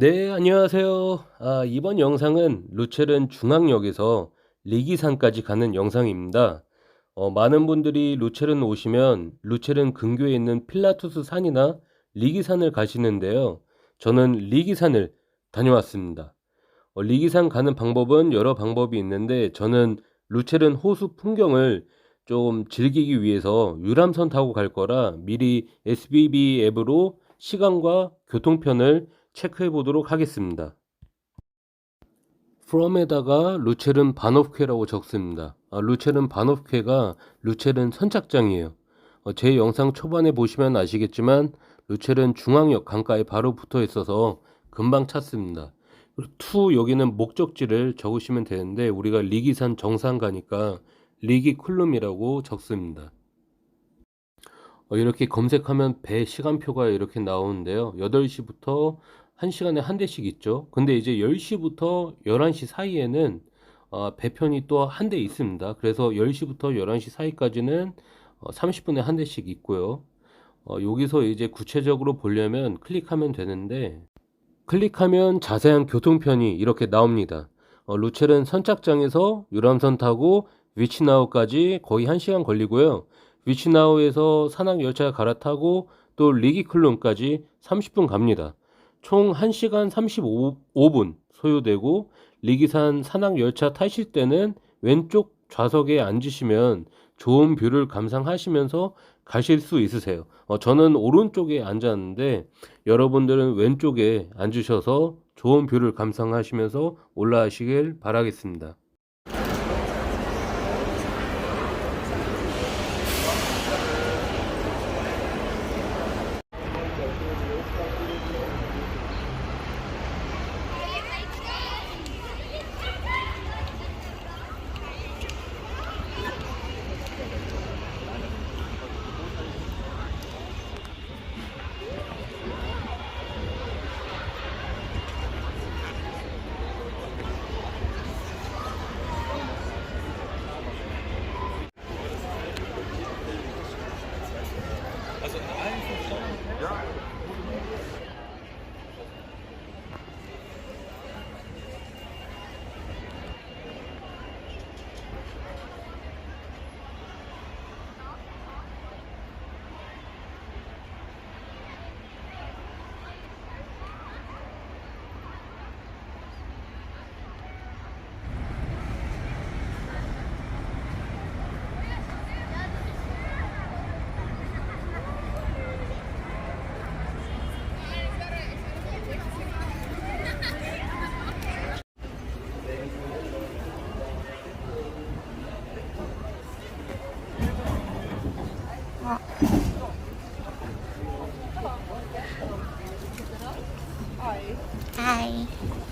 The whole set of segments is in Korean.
네, 안녕하세요. 아, 이번 영상은 루체른 중앙역에서 리기산까지 가는 영상입니다. 어, 많은 분들이 루체른 오시면 루체른 근교에 있는 필라투스 산이나 리기산을 가시는데요. 저는 리기산을 다녀왔습니다. 어, 리기산 가는 방법은 여러 방법이 있는데 저는 루체른 호수 풍경을 좀 즐기기 위해서 유람선 타고 갈 거라 미리 SBB 앱으로 시간과 교통편을 체크해 보도록 하겠습니다. from에다가 루체른 바노프케라고 적습니다. 아, 루체른 바노프케가 루체른 선착장이에요. 어, 제 영상 초반에 보시면 아시겠지만 루체른 중앙역 강가에 바로 붙어 있어서 금방 찾습니다. 투 여기는 목적지를 적으시면 되는데 우리가 리기산 정상 가니까 리기 쿨룸이라고 적습니다. 어, 이렇게 검색하면 배 시간표가 이렇게 나오는데요. 8시부터 1시간에 한 대씩 있죠. 근데 이제 10시부터 11시 사이에는 어, 배편이 또 한 대 있습니다. 그래서 10시부터 11시 사이까지는 어, 30분에 한 대씩 있고요. 어, 여기서 이제 구체적으로 보려면 클릭하면 되는데 클릭하면 자세한 교통편이 이렇게 나옵니다. 어, 루체른 선착장에서 유람선 타고 위치나우까지 거의 1시간 걸리고요. 위치나우에서 산악 열차 갈아타고 또 리기클론까지 30분 갑니다. 총 1시간 35분 소요되고 리기산 산악 열차 타실 때는 왼쪽 좌석에 앉으시면 좋은 뷰를 감상하시면서 가실 수 있으세요. 어, 저는 오른쪽에 앉았는데 여러분들은 왼쪽에 앉으셔서 좋은 뷰를 감상하시면서 올라가시길 바라겠습니다. Bye.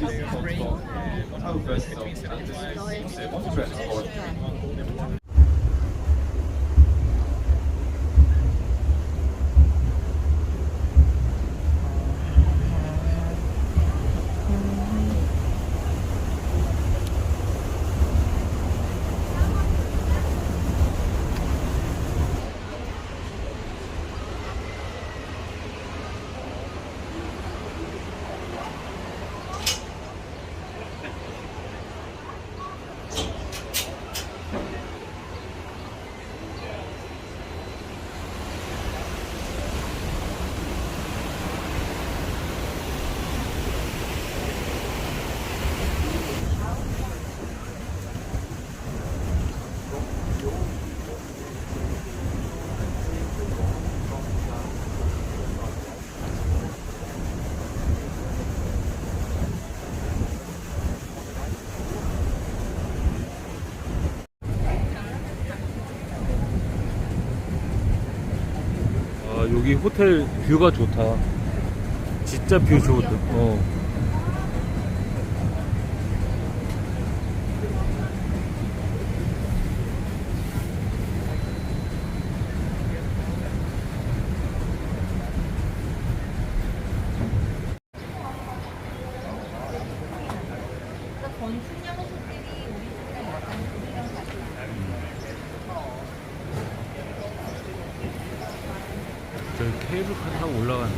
Over. 여기 호텔 뷰가 좋다. 진짜 뷰 좋다. 어. hablaban.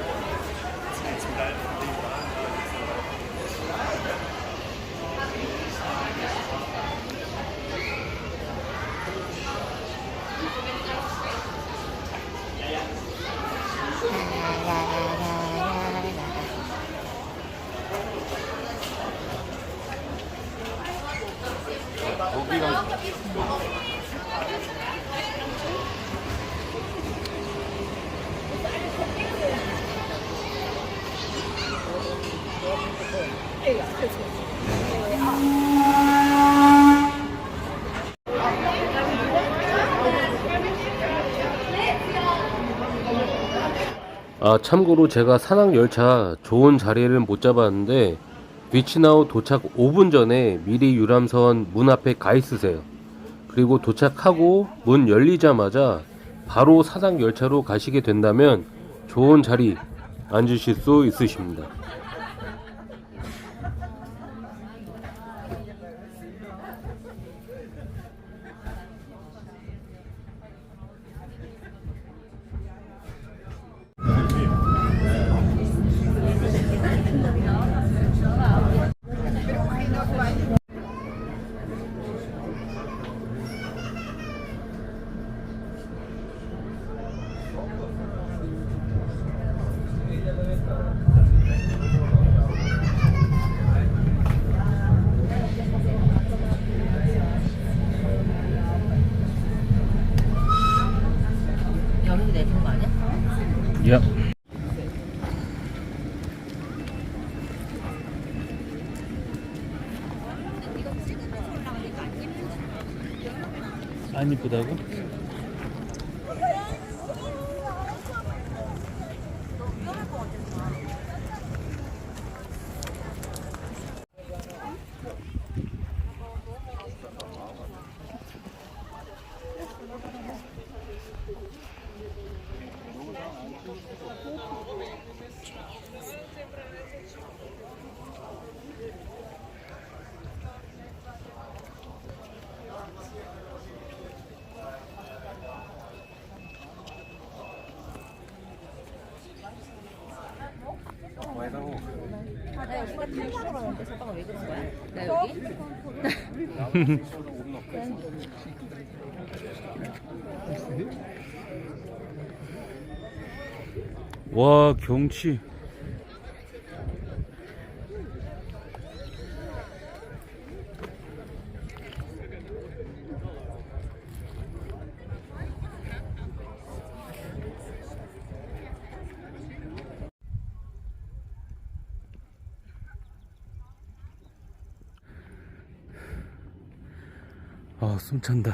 아, 참고로 제가 산악 열차 좋은 자리를 못 잡았는데 위치나우 도착 5분 전에 미리 유람선 문 앞에 가 있으세요. 그리고 도착하고 문 열리자마자 바로 산악 열차로 가시게 된다면 좋은 자리 앉으실 수 있으십니다. 안 이쁘다고? 아, 나 여기가 왜 그런 거야? 나 여기? 와 경치 真的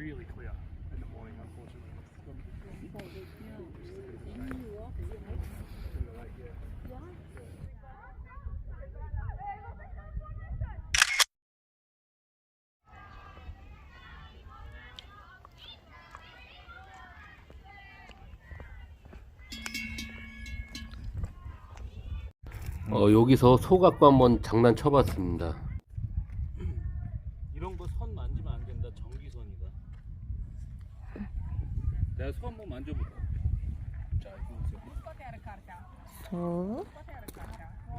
really clear in the morning, unfortunately. 어, 여기서 소 갖고 한번 장난 쳐봤습니다. 이런 거 선 만지면 안 된다. 전기선이다. 내가 소 한번 만져볼게. 자, 이거 보세요. 소.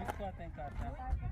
Isso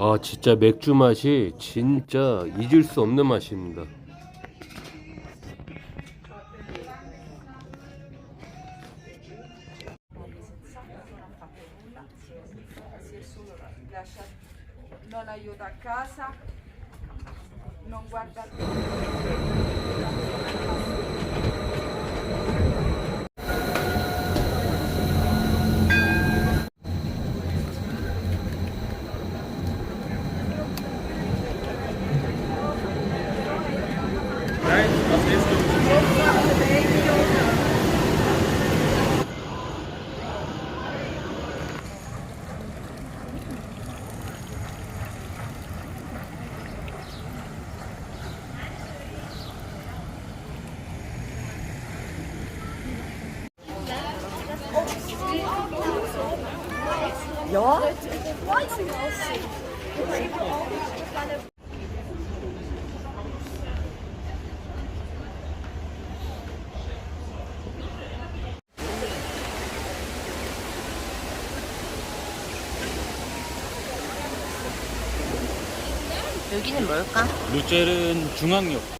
아, 진짜 맥주 맛이 진짜 잊을 수 없는 맛입니다. non aiuta a casa, non guarda 여기는 뭘까? 루젤은 중앙역.